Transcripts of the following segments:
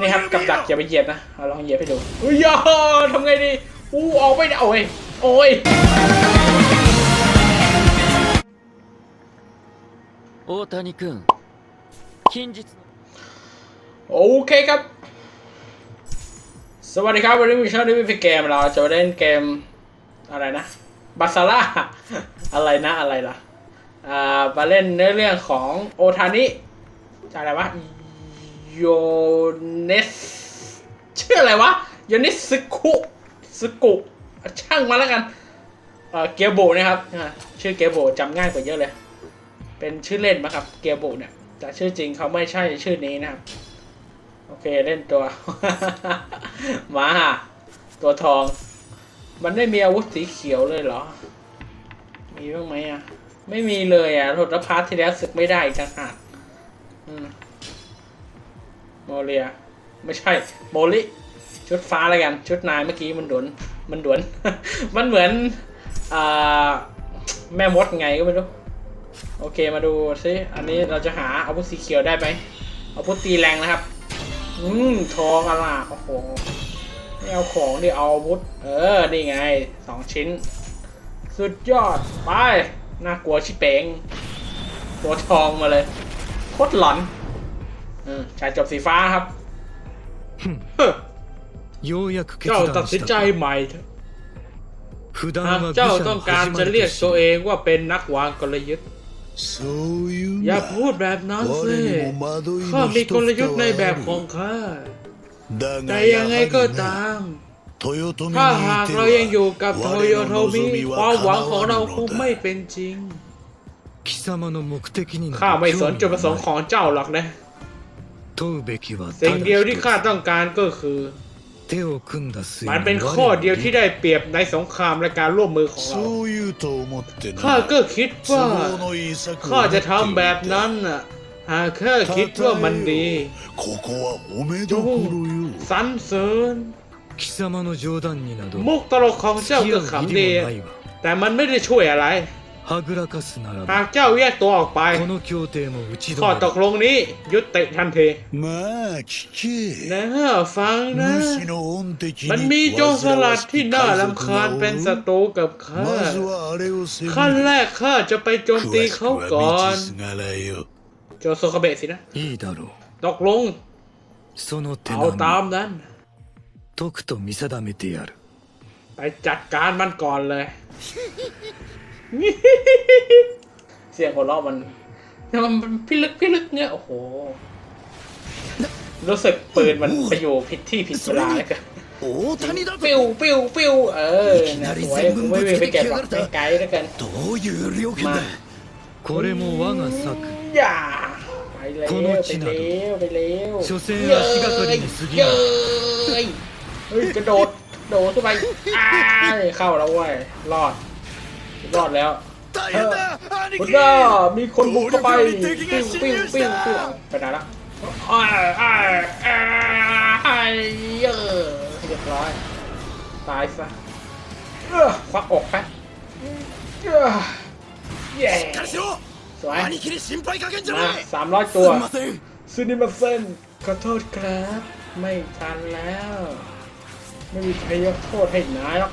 นี่ครับกับดักอย่าไปเหยียบนะลองเหยียบให้ดูอุ้ยอทำไงดีอู้ออกไม่ได้โอ้ยโอ้ยโอตานิคุโอเคครับ สวัสดีครับวันนี้มีชชั่นที่เป็เกมเราจะเล่นเกมอะไรนะบาซาร่าอะไรนะอะไรล่ะอ่ามาเล่นเนื้อเรื่องของโอทานิอะไรวะ โยเนสชื่ออะไรวะโยเนสซึคุซึกุช่างมาแล้วกันเอ่อเกียร์โบนะครับชื่อเกียร์โบจำง่ายกว่าเยอะเลย เป็นชื่อเล่นปะครับเกียร์โบเนี่ยแต่ชื่อจริงเขาไม่ใช่ชื่อนี้นะครับ โอเคเล่นตัว มาตัวทอง มันไม่มีอาวุธสีเขียวเลยเหรอ มีบ้างไหมอะ ไม่มีเลยอะรถพาร์ทที่แล้วสึกไม่ได้อีกต่างหากอืม โมเลีย ไม่ใช่โมลิชุดฟ้าอะไรกัน ชุดนายเมื่อกี้มันดวนมันดวน มันเหมือนอแม่มดไงก็ไม่รู้ โอเคมาดูซิอันนี้เราจะหาอาวุธสีเขียวได้ไหมอาวุธตีแรงนะครับ อืมทองอะล่ะโอ้โหไม่เอาของดิเอาอาวุธ เออ นี่ไงสองชิ้น สุดยอด ไป น่ากลัวชิเปงตัวทองมาเลย โคตรหลอน ชายจบสีฟ้าครับเจ้าตัดสินใจใหม่เจ้าต้องการจะเรียกตัวเองว่าเป็นนักวางกลยุทธ์อย่าพูดแบบนั้นสิข้ามีกลยุทธ์ในแบบของข้า แต่ยังไงก็ตามถ้าหากเรายังอยู่กับโทโยโทมิความหวังของเราคงไม่เป็นจริงข้าไม่สนจุดประสงค์ของเจ้าหรอกนะ 問うべきはた สิ่ง だ เดียวที่ 一 ข้า つ ต้องการก็คือ 手を組んだ末 มัน に เป็น 我 ข้อ ら เดียวที่ได้เปรียบในสงครามและการร่วมมือของเรา そう言うと思ってな ข้าก็คิด 都 ว่า 合のいい策 ข้า を จะ 練って ทำแบบนั้นน่ะหากข้าคิดว่ามันดี ここは褒めどころよ สรรเสริญ 貴様の冗談になど มุกตลกของเจ้า 付き ก็ 合う義 ขำดี 理もないわ แต่มันไม่ได้ช่วยอะไร はぐらかすなら หาก ば เจ้าแยกตัวออกไป この協定も打ち止 ข้อ め ต る กลงนี้ยุติทันที まあ聞け นะฟังนะ 主の恩敵 มัน に มีโจรสลัดที่น่า 煩わし รำ き คาญ 海賊 เป็น が ศั お ตรู る กับข้า まずはあれを攻 ขั้น め แร る กข้าจะไปโจมตี 詳しく เขา は ก่อน 道すがらよ โจโซคาเบะสินะ いいだろう ตกลง その手 เอาตาม 並み นั้น とくと見定めてやる ไปจัดการมันก่อนเลย เสียงหัวเราะมันมันพิลึกพิลึกเนี่ย โอ้โห รู้สึกปืนมันไปอยู่ผิดที่ผิดเวลาเลยกัน 大谷だ ปิ้วปิ้วปิ้วเออนะสวยกูไม่มีไปเก็บหรอกไกลๆแล้วกัน どういう了見 มา だこれも我が策 อย่าไปเร็ว この ไป 地など เร็วไปเร็ว 所詮足がかりに過ぎない เย้ยเฮ้ยกระโดดโดดขึ้นไปอ้ายเข้าแล้วเว้ยรอด รอดแล้วคุณก็มีคนบุกเข้าไปปิ้งปิ้งปิ้งปิ้งไปไหนละอ้ายอ้าอ้เยอะเรียบร้อยตายซะควักออกไปเย้สวยสามร้อยตัวซูนิมาเซนขอโทษครับ ไม่ทันแล้ว ไม่มีใครยกโทษให้นายหรอก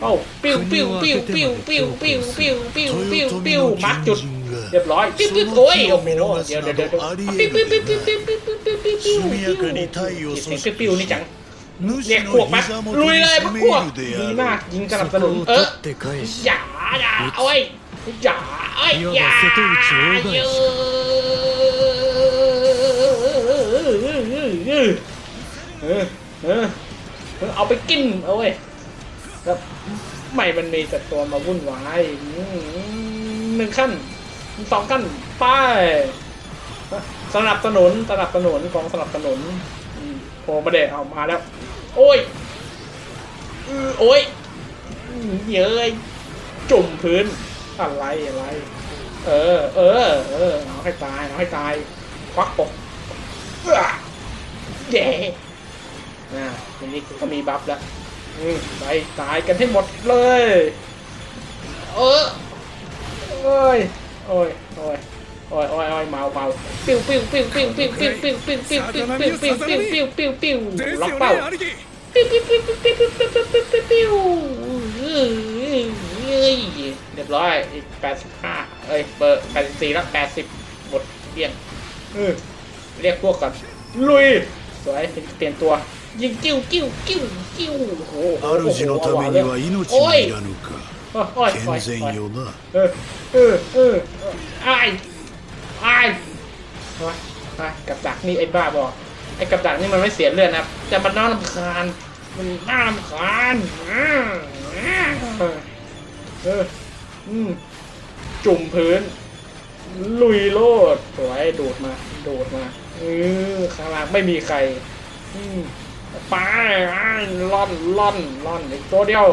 โอ้ปิ้วปิ้วปิ้วปิ้วปิ้วปิ้วปิ้วปิ้วปิ้วปิ้วมารจุดเรียบร้อยปิ้วปิ้วโอ้ยโอ้โหเดี๋ยวเดี๋ยวเดี๋ยวปิ้วปิ้วปิ้วปิ้วปิ้วปิ้วปิ้วปิ้วปิ้วปิ้วปิ้วปิ้วนี่จังเรียกพวกมาลุยเลยพวกพวกดีมากยิงสนับสนุนเอออย่าอย่าโอ้ยอย่าโอ้ยอย่าเยอะเออเออเอาไปกินเอาไว้ แล้วไม่มันมีแต่ตัวมาวุ่นวายหนึ่งขั้นสองขั้นไปสนับสนุนสนับสนุนกองสนับสนุนโผล่มาเด็เอามาแล้ว โอ้ยโอ้ยเย้ยจุ่มพื้นอะไรอะไร เออ เออ เออเอาให้ตายเอาให้ตายควักปกเอื้อเย่อ่าทีนี้ก็มีบัฟแล้ว ไปตายกันให้หมดเลย เออโอ้ยโอ้ยโอ้ยโอ้ยโอ้ยโอ้ยเมาเมาปิ้วปิ้วปิ้วปิ้วปิ้วปิ้วปิ้วปิ้วปิ้วปิ้วปิ้วปิ้วปิ้วปิ้วปิ้วปิ้วล็อกเป้าปิ้วปิ้วปิ้วปิ้วปิ้วปิ้วปิ้วปิ้วปิ้วปิ้วเรียบร้อยอีกแปดสิบห้าเอ้ยเบอร์แปดสิบสี่แล้วแปดสิบหมดเกลี้ยงเรียกพวกกันลุย สวยเปลี่ยนตัว ยิงกิ้วกิ้วกิ้วกิ้วโอ้โห 主のためには命โอ้ も ย いらぬか โอ้ยโอ้ยโอ้ย 健全よな เออเออเออไอ้ไอ้ไอ้ไอ้กับดักนี่ไอ้บ้าบอกไอ้กับดักนี่มันไม่เสียเลือดนะครับแต่มันน่ารำคาญมันน่ารำคาญอ่าอ่าเอออืมจุ่มพื้น ลุยโลดสวยโดดมาโดดมา เออข้างล่างไม่มีใคร อืมไปอ่าล่อนล่อนล่อนอีกตัวเดียว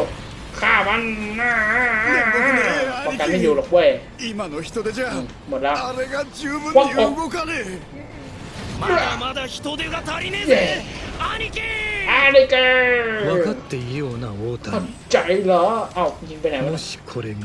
ฆ่ามันอ่าอ่าอ่าป้องกันไม่อยู่หรอกเว้ย 今の人手じゃ หมดแล้ว あれが十分ワンに動かねまだまだ人手が足りねえイエぜ兄貴 อาริเก 分かっていいよな大 เข้า 谷 ใจเหรอเอ้ายิงไปไหนวะ もしこれが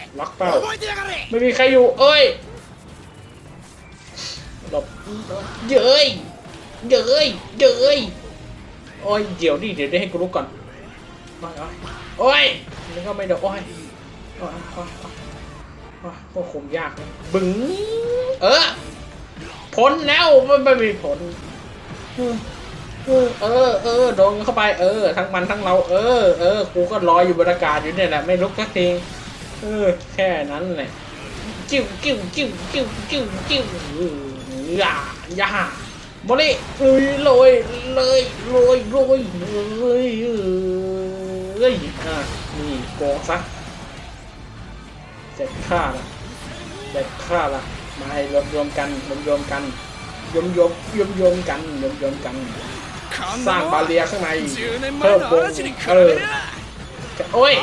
ล็อกเปล่าไม่มีใครอยู่ เอ้ยหลบเย้ยเย้ยเย้ยโอ้ยเดี๋ยวดิเดี๋ยวได้ให้กูลุกก่อนโอ้ยนี่ก็ไม่เดี๋ยวโอ้ยก็คุมยากบึ้งเออพ้นแล้วไม่ไม่มีผลเออเออโดนเข้าไปเออ ทั้งมันทั้งเรา เออเออกูก็ลอยอยู่บรรยากาศอยู่เนี่ยแหละไม่ลุกสักที เออแค่นั้นแหละจิ้วจิ้วจิ้วจิ้วจิ้วจิ้วอย่าอย่าบริลอยลอยลอยลอยลอยเลยเอ้ยอะนี่กองซะเสร็จค่าละเสร็จค่าละมาให้รวมรวมกันรวมรวมกันยมยมยมยมกันยมยมกัน สร้างบาเรียข้างในเพิ่มวงเออ โอ้ย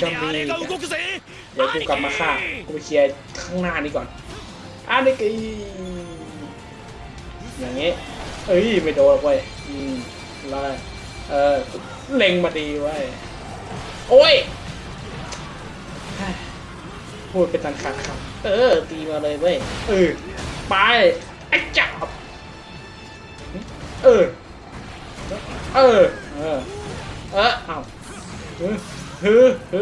เจ้ามีเดี๋ยวกูกลับมาฆ่ากูไปเคลียร์ข้างหน้านี้ก่อนอันนี้กีอย่างงี้เอ้ยไม่โดนเว้ยอืมไรเออเล็งมาดีเว้ยโอ้ยพูดเป็นตันขาดคำเออตีมาเลยเว้ยเออไปไอ้จับเออเออเออเออเอา ฮึฮึฮึ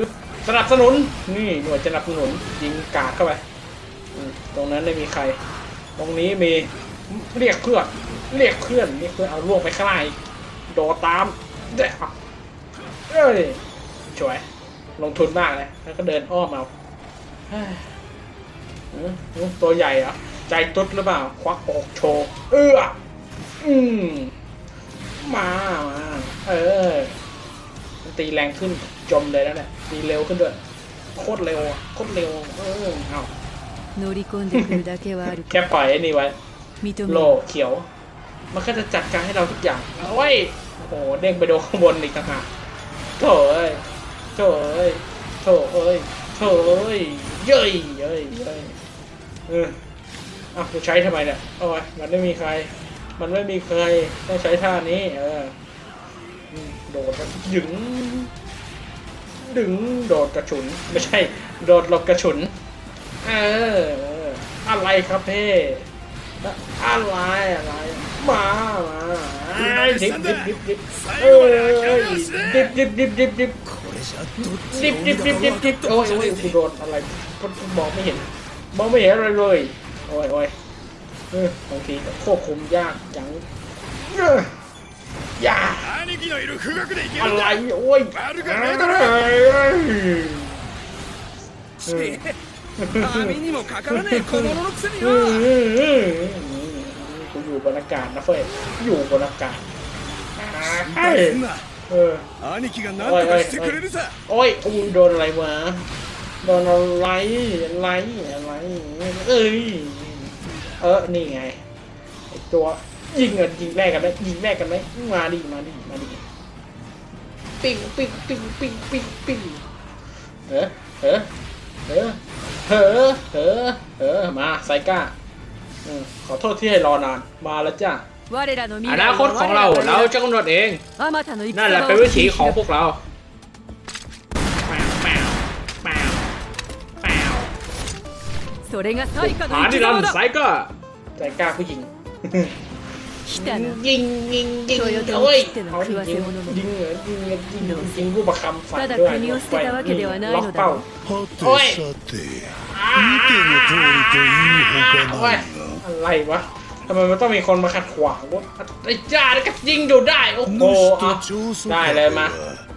สนับสนุน นี่หน่วยสนับสนุนยิงกาดเข้าไป ตรงนั้นไม่มีใคร ตรงนี้มีเรียกเพื่อนเรียกเพื่อนเรียกเพื่อนเอาล่วงไปข้างในโดดตามเดี๋ยวเอ้ยสวยลงทุนมากเลยแล้วก็เดินอ้อมเอาเฮ้ยตัวใหญ่เหรอะใจตุ๊ดหรือเปล่า ควักอกโชว์ เอื้ออืมมามาเออ ตีแรงขึ้นจมเลยแล้วเนี่ยตีเร็วขึ้นด้วย โคตรเร็วอะโคตรเร็ว เออเอา 乗り込んでくるだけはある แค่ปล่อยไอ้นี่ไว้ 認め โล ろ เขียว มันก็จะจัดการให้เราทุกอย่างโอ้ย โอ้โห เด้งไปโดนข้างบนอีกต่างหากโถ่เอ้ยโถ่เอ้ยโถ่เอ้ยโถ่เอ้ยเย้ยเย้ยเย้ยเอออ่ะกูใช้ทำไมเนี่ยโอ้ยมันไม่มีใคร มันไม่มีใครต้องใช้ท่านี้ เอออืม โดดแบบดึง ดึงโดดกระฉุน ไม่ใช่ โดดหลบกระฉุน เออ อะไรครับเพ่อะไรอะไร มามาดิบดิบดิบดิบเอ้ยดิบดิบดิบดิบดิบดิบดิบดิบดิบดิบโอ้ยโอ้ยกูโดนอะไรมองไม่เห็นมองไม่เห็นอะไรเลยโอ้ยโอ้ยเออบางทีควบคุมยากจัง อย่าอะไรโอ้ยกูอยู่บรรยากาศนะเฟยอยู่บรรยากาศเออโอ้ยโอ้ยโอ้ยโดนอะไรมาโดนอะไรอะไรอะไรเอ้ยเออนี่ไงตัว ยิงกันยิงแรกกันไหมยิงแรกกันไหมมาดิมาดิมาดิปิงปิงปิงปิงปิงปิงเออเออเออเออเออเออมาไซก้าขอโทษที่ให้รอนานมาแล้วจ้ะอนาคตของเราเราจะกำหนดเองนั่นแหละเป็นวิถีของพวกเราหาที่รันไซก้าไซก้าผู้หญิง 来たな ยิงยิงยิง โตโยต้ โอ้ย 切っての เอาดิ 食わせ ยิง 物も ยิงเหรอยิงเหรอยิงเหรอยิงผู้ประคำใส่ ただ ด้วย 国を捨てたわけではない ล็อก の เป้า だはておいさて見ての通りというほ โอ้ か ย ないが อะไรวะทำไมมันต้องมีคนมาขัดขวางวะไอ้จ้านี่ก็ยิงอยู่ได้โอ้โห 主 อ่ะ と長祖 ได้ 家 เลย で มา は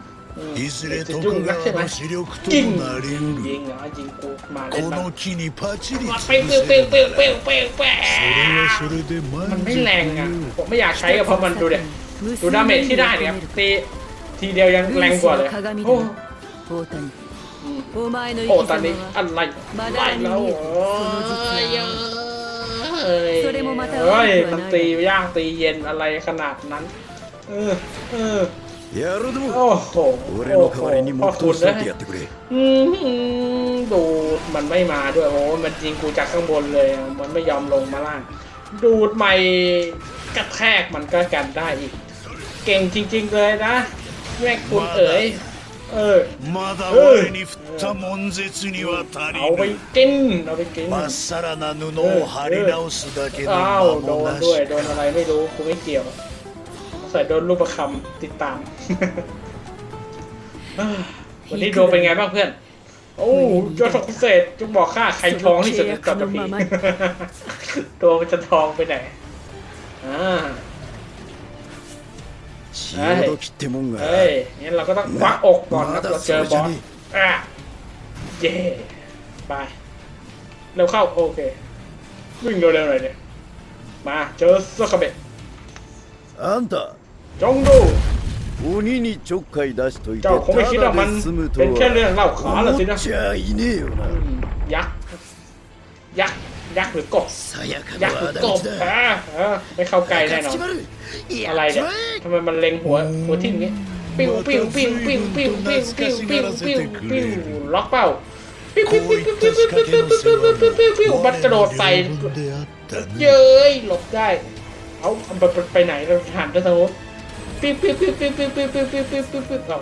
いずれ จะ 徳 ยุ่งนักใช่ไหม 川の主力と ยิง なりう ยิง る เหรอยิงกูมาเล่น こ บ้าง の木にパチリ มา つ เป้ง ぶ เป้ง せ เป้ง る เป้งเป้งเป้งเป้ง それはそれで มัน 満 ไม่ 足 แรงอ่ะ よ ผมไม่อยากใช้อะเพราะมันดูเด็ดู 無 ดาเมจที่ได้เนี่ยครับตีทีเดียวยังแรงกว่าเลยโอ้ 大谷 อืม お前の生 โอ้ き ตอนนี้ 様 อะ は ไรไล่แล้วเอ้ย それもまた เฮ้ย 悪くはない มันตีย่างตีเย็นอะไรขนาดนั้น เออเออ やるど โอ้ も โห 俺 โอ้ の โห 代わりに พ่อ 黙 คุ 祷 ณ しと นะ いてやってくれ อืมดูดมันไม่มาด้วยโอ้มันยิงกูจากข้างบนเลย มันไม่ยอมลงมาล่าง ดูดไม่กระแทกมันก็กันได้อีก เก่งจริง ๆ เลยนะแม่คุณเอ๋ย เออ まだうん俺に振った悶絶には足 เอาไป りぬ กิน เอาไปกิน まっさらな布を張り直すだけの อ้าวโด 間も น な ด้วย し โดนอะไรไม่รู้กูไม่เกี่ยว ใส่โดนรูปประคำติดตาม วันนี้ดวงเป็นไงบ้างเพื่อน โอ้ยอดพิเศษจุกบอกค่าใครทองที่สุดในจับผี ตัวมันจะทองไปไหน อ่า 潮時ってもんが เฮ้ยงั้นเราก็ต้องควักอกก่อนครับ ま เรา だ เจ そ อ れ บ じ อ ゃ ส ね อ่ะเย่ไปเร็วเข้า โอเค วิ่งเร็วๆหน่อยเนี่ยมาเจอสกาเบะ あんた จงดู 鬼にちょっかい出しといて เจ้าคงไม่คิดว่ามัน ただで済むと เป็นแค่เรื่อง は เล่าขานละสิ 思 นะ っちゃいねえよな อืมยักษ์ ยักษ์ ยักษ์หรือกบ さやか ยักษ์ な หรือก 仇 บ 討ち อ่า だ เออไม่เข้าใกล้แน่นอน 勝ちまる อะไร やっち เนี่ย まえ ทำไมมันเล็งหัวหัวทิ่มอย่างงี้ปิ้วปิ้วปิ้วปิ้วปิ้วปิ้วปิ้วปิ้วปิ้วปิ้วล็อกเป้าปิ้ว こ ปิ้ว う ปิ้ いう ปิ้ว った ปิ้ว 仕 ปิ้ว 掛け ปิ้ว の ปิ้วปิ้วปิ้วปิ้ว世話มันกระโดดใส่ 我らの領分であったな เย้ยหลบได้ เอาเอาไปไปไหนเราหันไปทางโน้น ปิ๊บปิ๊บปิ๊บปิ๊บปิ๊บปิ๊บปิ๊บปิ๊บปิ๊บปิ๊บปิ๊บ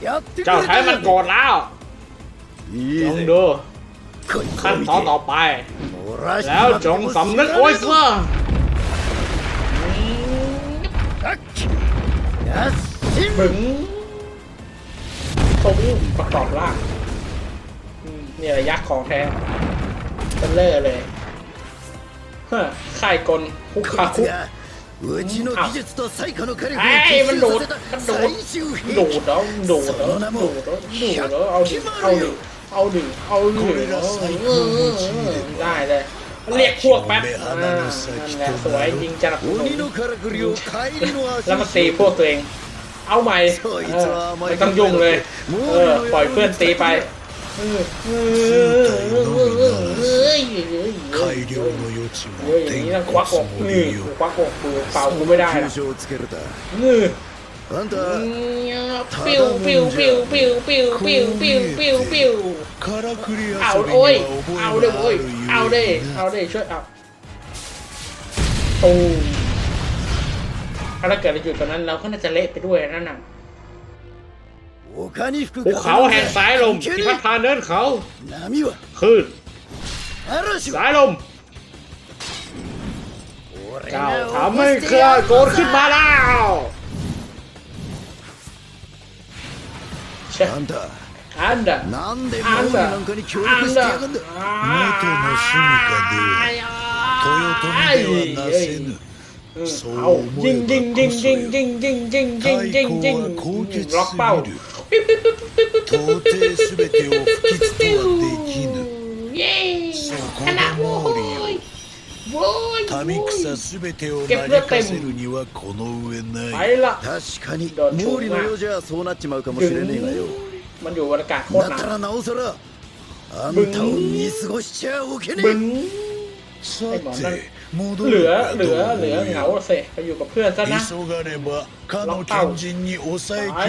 เอาเจ้าใช้มันโกรธแล้วลองดูขั้นตอนต่อไป แล้วจงสำนึกโอ้ยเสื้อบึ้งตุ้มประกอบร่างนี่ระยะของแท้เป็นเล่เลยเฮ้ยค่ายกลคุกคาคุก うちの技術と最古のด力を結集さดた最終兵器ดの名も100เอาหนึ่งเอาหนึ่งได้เลยเรียกพวกแป๊บนะสวยยิงจันหร์แล้วมาตีพวกตัวเอง เอาใหม่ไม่ต้องยุ่งเลยปล่อยเพื่อนตีไป เออเออเฮ้ย 改良の余地 เฮ้ย も อย่าง て นี้ ん ต้องค こ วัก つ อก も นี่ りよ ควักอกกูเป่ากูไม่ได้ 急 นะ 所をつけるだ นี่ あんた ปิ้วปิ้วปิ้วปิ้วปิ้วปิ้วปิ้วปิ้วปิ้ว からくり遊びに เอา は โอ้ย 覚 เอา え เด้ が โอ้ あ ย る เอา ゆ เด้ え เอา な เด้ช่วยเอาตูมถ้าเกิดเราอยู่ตรงนั้นเราก็น่าจะเละไปด้วยนั่นน่ะ 丘に吹く ภูเขาแห่งสายลมที่พัดพาเนินเขาคืนสายลมก้าวขาไม่เครือโกนขึ้นมาแล้วเอันดาอันดาอันดาอันดา元の住みかでは豊臣ではなせぬそう思えばこそよ太鼓は高潔すぎる到底べてを不吉とはできぬ。そこの毛利よ民草全てを成りかせるにはこの上ない。確かに毛利のようじゃそうなっちまうかもしれねえがよ。だったらなおさらあんたを見過ごしちゃおけねえさて เหลือเหลือเหลือเหงาเสะไปอยู่กับเพื่อนซะนะเราเต่าไป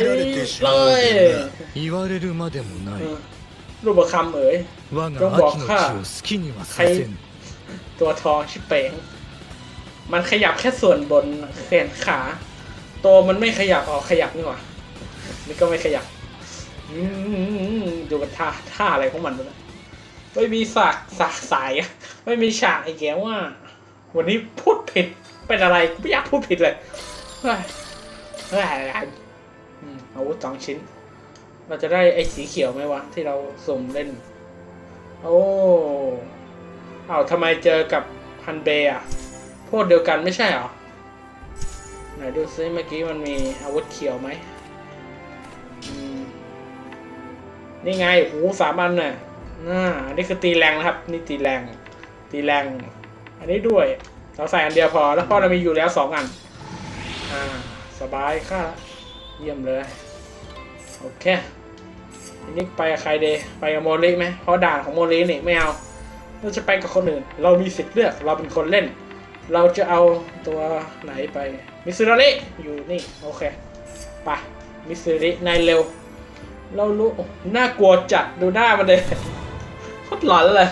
เลยรูปคำเอ๋ยจงบอกข้าใครตัวทองชิเป๋งมันขยับแค่ส่วนบนแขนขาตัวมันไม่ขยับออกขยับนี่หว่านี่ก็ไม่ขยับดูกันท่าท่าอะไรของมันด้วยไม่มีสากสากสายไม่มีฉากไอ้แกว่า วันนี้พูดผิดเป็นอะไรไม่อยากพูดผิดเลยเฮ้ยเฮ้ยอืมอาวุธสองชิ้น เราจะได้ไอ้สีเขียวไหมวะ ที่เราสุ่มเล่น โอ้เอ้าทำไมเจอกับฮันเบย์อะพวกเดียวกันไม่ใช่หรอ ไหนดูซิเมื่อกี้มันมีอาวุธเขียวไหมนี่ไงโอ้สามอันน่ะน่าอันนี้คือตีแรงนะครับ นี่ตีแรง ตีแรง อันนี้ด้วย เราใส่อันเดียวพอ แล้วพราะเรามีอยู่แล้วสองอัน อ่า สบายค่ะเยี่ยมเลย โอเคทีนี้ไปกับใครเดย์ไปกับโมลิไหมเพราะด่านของโมลินี่ไม่เอาเราจะไปกับคนอื่น เรามีสิทธิ์เลือก เราเป็นคนเล่น เราจะเอาตัวไหนไป มิสซิริอยู่นี่ โอเค ไป มิสซิรินายเร็ว เรารู้น่ากลัวจัด ดูหน้ามันเลยโคตรหลอนเลย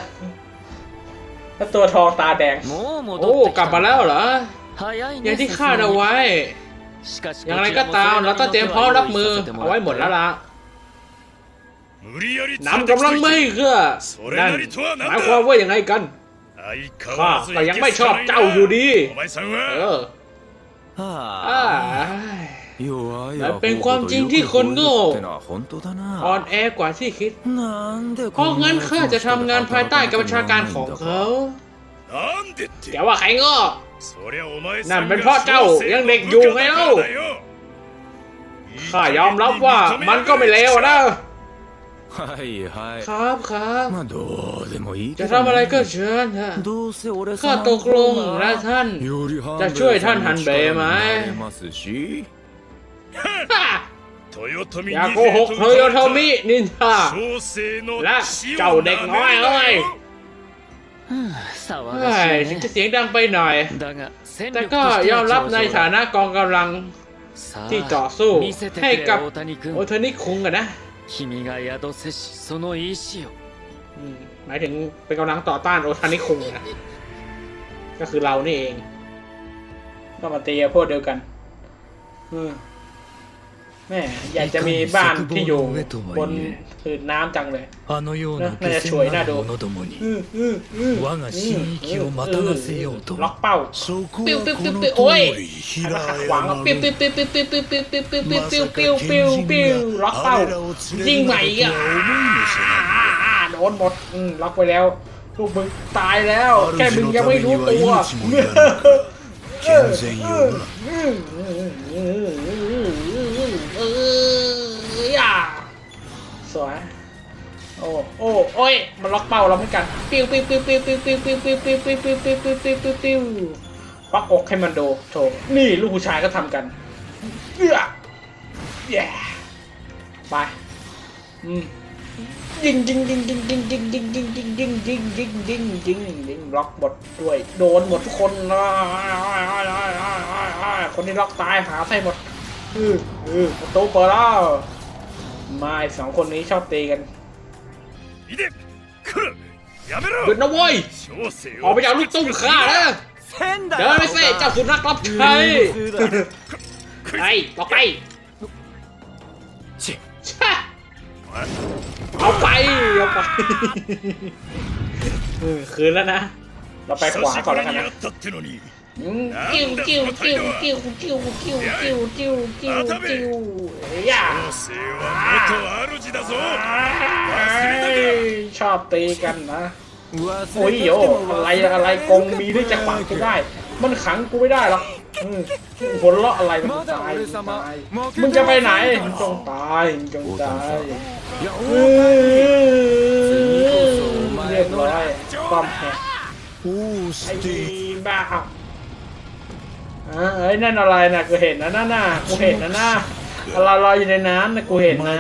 แล้วตัวทองตาแดง โอ้ กลับมาแล้วเหรอ อย่างที่คาดเอาไว้ อย่างไรก็ตามเราต้องเตรียมพร้อมรับมือเอาไว้หมดแล้วล่ะนำกำลังไม่เกื้อนั่นหมายความว่าอย่างไรกันข้าแต่ยังไม่ชอบเจ้าอยู่ดี เออ แต่เป็นความจริงที่คนโง่อ่อนแอกว่าที่คิด เพราะงั้นข้าจะทำงานภายใต้กับประชาการของเขาแต่ว่าใครโง่นั่นเป็นเพราะเจ้ายังเด็กอยู่ไงเล่าข้ายอมรับว่ามันก็ไม่เลวนะครับครับจะทำอะไรก็เชิญฮะข้าตกลงนะท่าน จะช่วยท่านหันเบไหม อย่าโกหกโทโยโทมินินทาและเจ้าเด็กน้อยเอ้ยใช่ยถึจะเสียงดังไปหน่อย แต่ก็ยอมรับในฐานะกองกำลังที่ต่อสู้ให้กับโอทานิคุงกันนะหมายถึงเป็นกำลังต่อต้านโอทานิคุงนะก็คือเรานี่เองก็มาตีพวกเดียวกัน อืม แม่อยากจะมีบ้านที่อยู่บนพืนน้ำจังเลยนะน่าจะช่วยน่าดูล็อกเป้าปิ้วปิ้วปิ้วปิ้วโอ้ยมาขัดขวางปิ้วปิ้วปิ้วปิ้วปิ้วปิ้วปิ้วปิ้วปิ้วปิ้วปิ้วปิ้วปิ้วปิ้วล็อกเป้ายิงใหม่อะโดนหมดล็อกไปแล้วลูกมึงตายแล้วแค่มึงยังไม่รู้ตัว สวยโอ้โอ้โอ้ยมันล็อกเป้าเราเหมือนกันปิ้วปิ้วปิ้วปิ้วปิ้วปิ้วปิ้วปิ้วปิ้วปิ้วปิ้วปิ้วปิ้วปิ้วปิ้วปิ้วควักอกให้มันโดโถนี่ลูกผู้ชายก็ทำกันเอื้อแย่ไปอืมยิงยิงยิงยิงยิงยิงยิงยิงยิงยิงยิงยิงยิงยิงยิงล็อกหมดด้วย โดนหมดทุกคนคนที่ล็อกตายหาใส่หมดอืออือประตูเปิดแล้ว มาสองคนนี้ชอบตีกันหยุดนะเว้ยออกไปจากลูกตุ้มข้านะเดินไปสิเจ้าสุนัขรับใช้ไปต่อไปเอาไปเอาไปคืนแล้วนะ เราไปขวาก่อนแล้วกันนะ กิ้วกิ้วกิ้วกิ้วกิ้วกิ้วกิ้วกิ้วกิ้วกิ้วย่าชอบตีกันนะโอ้ยโยอะไรอะไรกงมีด้วยจังหวะกูได้ มันขังกูไม่ได้หรอกหัวเราะอะไรมันตายมึงจะไปไหนมึงจงตายมึงจงตายเรียบร้อยความแหกไอ้บ้า อ่าเอ้ยนั่นอะไรนะกูเห็นนะนั่นน่ากูเห็นนะน่าเราลอยอยู่ในน้ำนะกูเห็นนะ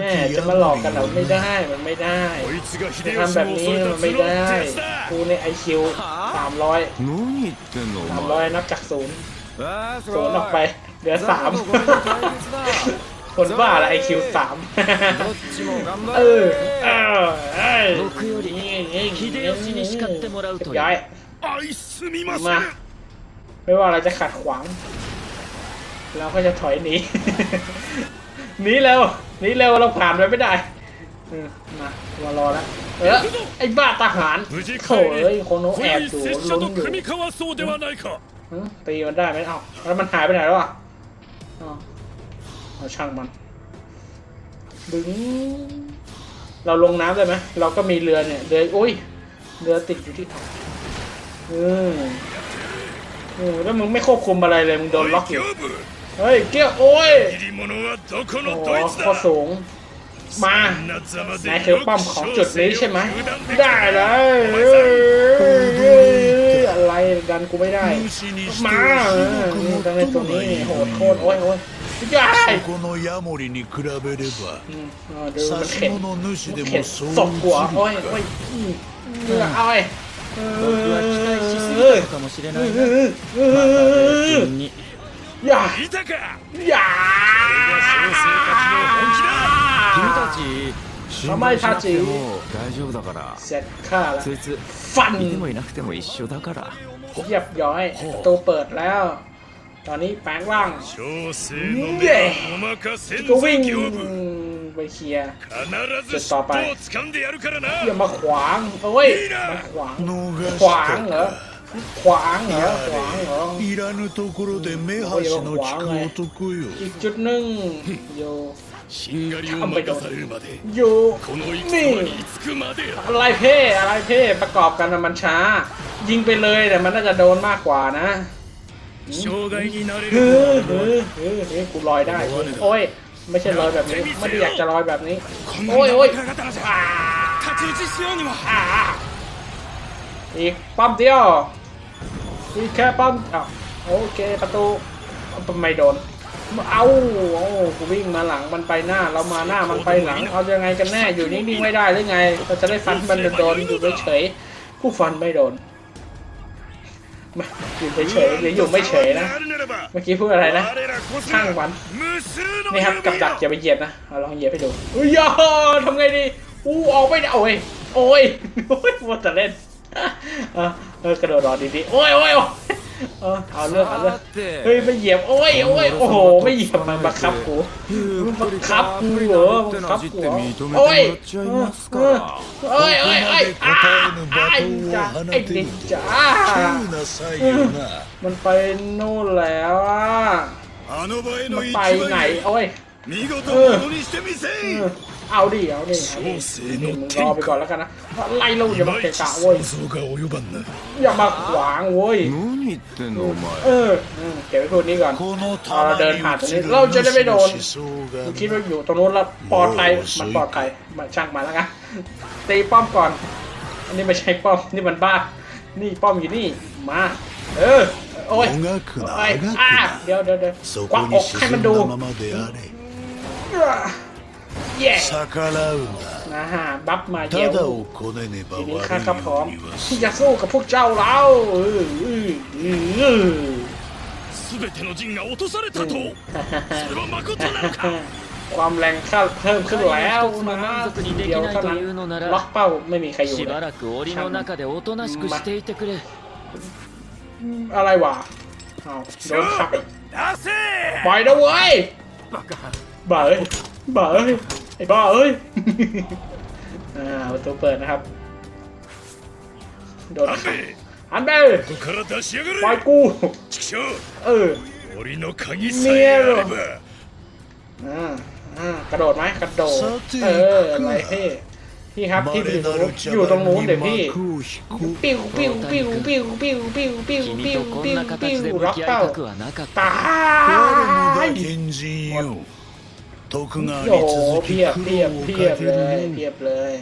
แม่จะมาหลอกกันเราไม่ได้มันไม่ได้จะทำแบบนี้มันไม่ได้กูในไอคิวสามร้อยสามร้อยนับจากศูนย์ศูนย์ออกไปเหลือสามคนบ้าละไอคิวสามเออเออเอ้ยย้ายมา ไม่ว่าเราจะขัดขวางเราก็จะถอยหนีหนีแล้วหนีแล้วเราผ่านไปไม่ได้มามารอแล้วเออไอ้บ้าทหารโถเอ้ยคนโนแอบอยู่ลุ้นอยู่ตีมันได้ไหมเอ้าแล้วมันหายไปไหนแล้วอะเอาช่างมันดึงเราลงน้ำได้ไหมเราก็มีเรือเนี่ยเรืออุ้ยเรือติดอยู่ที่ถังอือ มอืมแล้วมึงไม่ควบคุมอะไรเลยมึงโดนล็อกอยู่ おい刑部 เฮ้ยเกี้ยวโอ้ย 切り者はどこ โอ้ の โห どいつ ข้อ だ สูง มา そんなざまで นายคือป้อมของจุดนี้ใช่ไหม よく称制を ได้ 糾弾 เล でき ย たお前さん เอ้ยอะไรดันกูไม่ได้ 無視にして มา は เอ す อ ごく นี่ も ตั้ง っ แต่ と ตัว も นี้ がいい โหดโค も ตรโอ้ย の โอ้ยยาย このヤモリに比べれば อืมเออดูมัน 指 เข็น 物主で เข็น もそう ศพหั วโอ้ย 映る โอ้ยอืมเลือเอาไอ้เอ 僕は期待しすぎたのかもしれないな อ また別に อย่า いたか อย่า 君たち心お前たち配しなくても大丈夫だから เสร็จข้าละ そいつ ฟัน いてもいなくても一緒だから เรียบร้อยประตูเปิดแล้ว ตอนนี้แปลงร่าง 小生の目はお任せん ก็ ぞ วิ่ง 刑部 ไปเคลียร์จุดต่อไปอย่ามาขวางเอ้ยมาขวางขวางเหรอขวางเหรอขวางเหรออยขวางไงอีกจุดหนึ่งโยทำไปโดนโยนี่อะไรเพ่อะไรเพ่ประกอบกันมันช้า ยิงไปเลยแต่มันน่าจะโดนมากกว่านะเฮ้อเฮ้อเฮ้อกูลอยได้ โอ้ย ไม่ใช่ลอยแบบนี้ไม่ได้อยากจะลอยแบบนี้ โอ้ยโอ้ยอีกปั๊มเดียวอีกแค่ปั๊มอะโอเคประตูไม่โดน เอาโอ้กูวิ่งมาหลังมันไปหน้า เรามาหน้ามันไปหลัง เอาอยังไงกันแน่อยู่นิ่งๆไม่ได้หรือไง เราจะได้ฟันมันโดนอยู่เฉยกูฟันไม่โดน อยู่เฉยๆหรืออยู่ไม่เฉยนะ เมื่อกี้พูดอะไรนะช่างมันนี่ครับกับดักอย่าไปเหยียบนะเราลองเหยียบให้ดูอุ้ยยอทำไงดีอู้ออกไม่ได้โอ้ยโอ้ยโอ้ยมัวแต่เล่นเออกระโดดรอดีๆโอ้ยโอ้ย เอาเรื่องเอาเรื่องเฮ้ยไม่เหยียบโอ้ยโอ้ยโอ้โหไม่เหยียบมันบังคับกูบังคับกูเหรอบังคับกูโอ้ยโอ้ยโอ้ยโอ้ยไอ้จ้าไอ้เด็กจ้ามันไปโน่นแล้วอะมันไปไหนโอ้ยเออ เอาดิเอาดิมึงรอไปก่อนแล้วกันนะไล่ลงอย่ามาเกะกะเว้ยอย่ามาขวางเว้ยเออเก็บไว้พวนี้ก่อนพอเราเดินผ่านตรงนี้เราจะได้ไม่โดนคิดว่าอยู่ตรงโน้นแล้วปลอดภัยมันปลอดภัยมัช่างมาแล้วกันตีป้อมก่อน อันนี้ไม่ใช่ป้อมนี่มันบ้านี่ป้อมอยู่นี่มาเออโอ้ยโอ้ยอะเดี๋ยวเดี๋ยวเดี๋ยวควักอกให้มันดู 逆らうな นะฮะบัฟมาเยี่ た ยว だをこねねば ที 悪い นี้ よ ข้าก็พร้อม うには ที่ す จะสู้กับพวกเจ้าเราเออเออเออ 全ての陣が落とされたとそれは誠なのか ความแรงข้าเพิ่มขึ้นแล้วนะ 満足にでき เดียว ない เท่า と นั้น いうのな ล็อก ら เป้าไม่มีใครอยู่ し เลย ばらく檻の中でおとなしくしていてくれ อะไรวะเอาโดนขับ 出せ ปล่อยนะเว้ยบ้าเอ้ย บ้าเอ้ยไอ้บ้าเอ้ย อ่าประตูเปิดนะครับ โดน 安 ขับ 兵 อันเบล ここから出しや ปล่อย がれ กู 畜生 เออ 檻の鍵さえあれば อ่าอ่ากระโดดไหมกระโดด さて เอออะไรเท่ที่ พี่ครับพี่อยู่ 稀 ตรง な นู้น る茶 อยู่ตรงนู้น 番 เดี๋ย に วพี่ 幕を引く ปิ้วปิ้วปิ้วปิ้วปิ้วปิ้วปิ้วปิ้ว 君 ปิ้ว とこん ปิ้ว な ปิ้ 形 ว で ล็อก 向き合 เป้าย たくはなかった ตา 我 ย もだ賢人よ 徳があり โอ้โห 続 เพี き ยบ 苦 เพียบ 労を เพียบ かけ เลย る เพียบเลย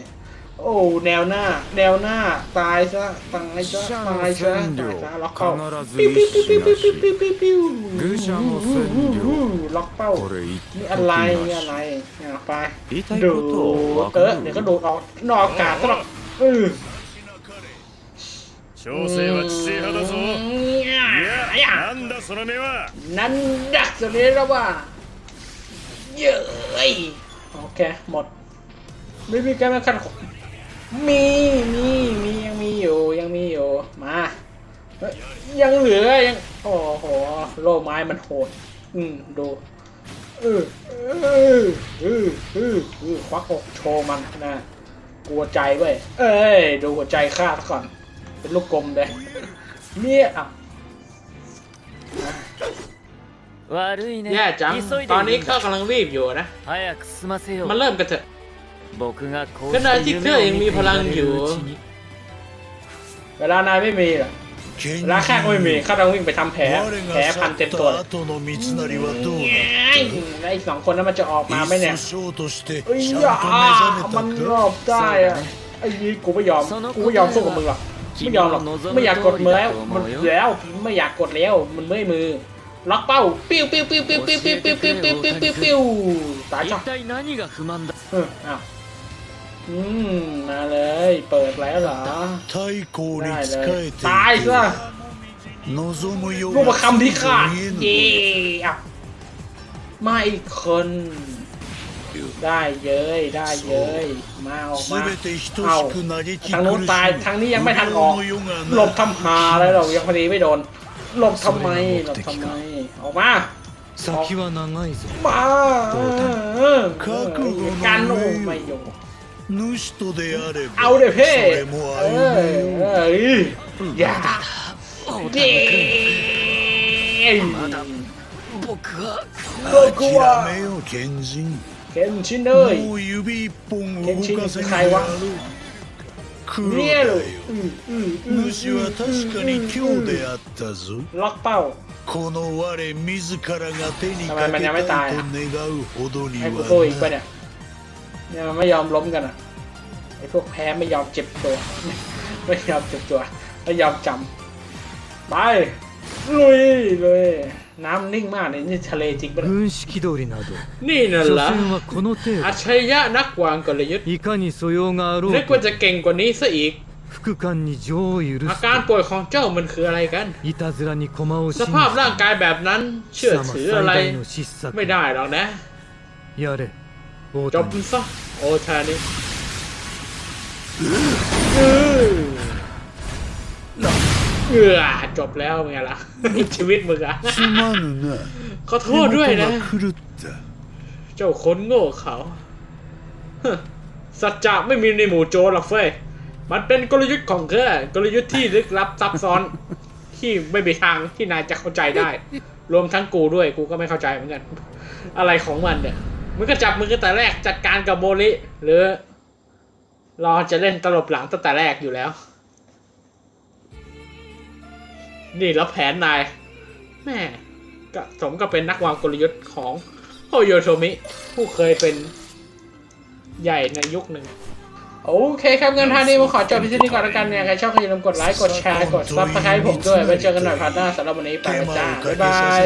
โอ้แนวหน้า แนวหน้า ตายซะตายซะตายซะตายซะล็อกเข้าปิ้วปิ้วปิ้วปิ้วปิ้วปิ้วปิ้วปิ้ว 愚者の千両 ล็อกเป้า これ一 นี่ 時 อะไร な นี่ し อะไรเนี่ยไป 言いたい ดู ことを分 เอ か อ る เดี๋ยวก็ดูดออกนอกอากาศซะหรอกเออ 小生は知性派だぞいやなんだその目は นั่นดักจะเรียกว่า เย้ยโอเค หมด ไม่มีการแข่งขันมีมีมียังมีอยู่ยังมีอยู่มายังเหลือยังโอ้โหโล่ไม้มันโหดอืมดูเออเออเออเออเออควักอกโชว์มันนะกลัวใจเว้ยเอ้ยดูหัวใจข้าซะก่อน เป็นลูกกลมเลยเนี่ยอะ 悪いね แย่จัง 急いで ตอนนี้ いるん ข้า だ กำลังรีบอยู่นะ 早く済ませよ มา う เริ่มกันเถอะ 僕がこう ก็นาย して ที่ 夢 เธอ を ยัง 見 มี てい พลั ら ง れ อ る ยู่ うちに เวลานายไม่มีล่ะ 賢 เวลาข้าก็ไม่มี 人 ข้าต้องวิ่งไปทำแผล 我 แผล が พัน 去 เต็ม っ ตัว た เลย 後の三成はどう เย้ ない แล้วอีกสองคนนั้นมันจะออกมาไหมเนี่ย いっそショートして เอ้ย ち อย่า ゃんと目覚め มัน た รอ か บได้อะไอ้ยี่กูไม่ยอม กูไม่ยอมสู้กับมึงหรอก ไม่ยอมหรอก ไม่อยากกดมือแล้ว มันแล้วไม่อยากกดแล้ว มันเมื่อยมือ ล็อกเป้าปิ้วปิ้วปิ้วปิ้วปิ้วปิ้วปิ้วปิ้วปิ้วปิ้วปิ้วปิ้วตายจ้ะเอออ้าวอืมมาเลย เปิดแล้วเหรอได้เลยตายซะรูปประคำที่ขาดเย่อะม่คนได้เย้ยได้เย้ยมาออกมาเอาทางโน้นตายทางนี้ยังไม่ทันออกหลบทำหาแล้วเรายังพอดีไม่โดน หลบทำไมหลบทำไมออกมาออกมาการโอ้ไม่ยอมเอาเดี๋อวเพ่เอออย่าเด็ก僕は諦めよう剣ชินเลยเอ้ย剣人ใครวะ 黒だ เนี่ยเล よ ยอืมอืมอืม 主は確かに今日であったぞ ล็อกเป้า この我自らが手にทำかけไมมันยังไม่ตา た ย い อ่ะ と願うほどに ให้กู は สู้อีกปะ な เนี่ยเนี่ยมันไม่ยอมล้มกันอ่ะไอ้พวกแพ้ไม่ยอมเจ็บตัว ไม่ยอมเจ็บตัวไม่ยอมจำไปลุยเลย น้ำนิ่งมากเลยนี่ทะเลจริงปะเนี่ย 軍式通りなど นี่น่ะ 所 เหรอ 詮はこの程 อัจ 度 ฉริยะนักวางกลยุทธ์ いかに素養があろ นึ う กว่า と จะเก่งกว่านี้ซะอีก 副官に情を許 อา す การ と ป่วยของเจ้ามันคืออะไรกัน いたずらに駒を ส 信じ ภาพร่างกายแบบนั้นเชื่อ 貴様 ถือ 最 อะไร 大の失策 ไม่ได้หรอกนะ やれ大 จบ 谷 ซะโอทานิเออ เอือจบแล้วไงล่ะ ชีวิตมึงอะขอโทษด้วยนะ เจ้าคนโง่เขาสัจจะไม่มีในหมู่โจรหรอกเฟ้ย มันเป็นกลยุทธ์ของเธอกลยุทธ์ที่ลึกลับซับซ้อน ที่ไม่มีทางที่นายจะเข้าใจได้ รวมทั้งกูด้วยกูก็ไม่เข้าใจเหมือนกัน อะไรของมันเนี่ยมึงก็จับมือกันแต่แรกจัดการกับโมลิหรือ รอจะเล่นตลบหลังตั้งแต่แรกอยู่แล้ว นี่รับแผนนายแม่กะสมกับเป็นนักวางกลยุทธ์ของโฮโยโทมิ ผู้เคยเป็นใหญ่ในยุคหนึ่ง โอเคครับเงินท่านนี้ผมขอจบพิธีนี้ก่อนละกันเนี่ยใครชอบก็อย่าลืมกดไลค์ กดแชร์ กดซับสไครต์ผมด้วยไว้เจอกันหน่อยพาร์ทหน้าสำหรับวันนี้ไปแล้วจ้าบ๊ายบาย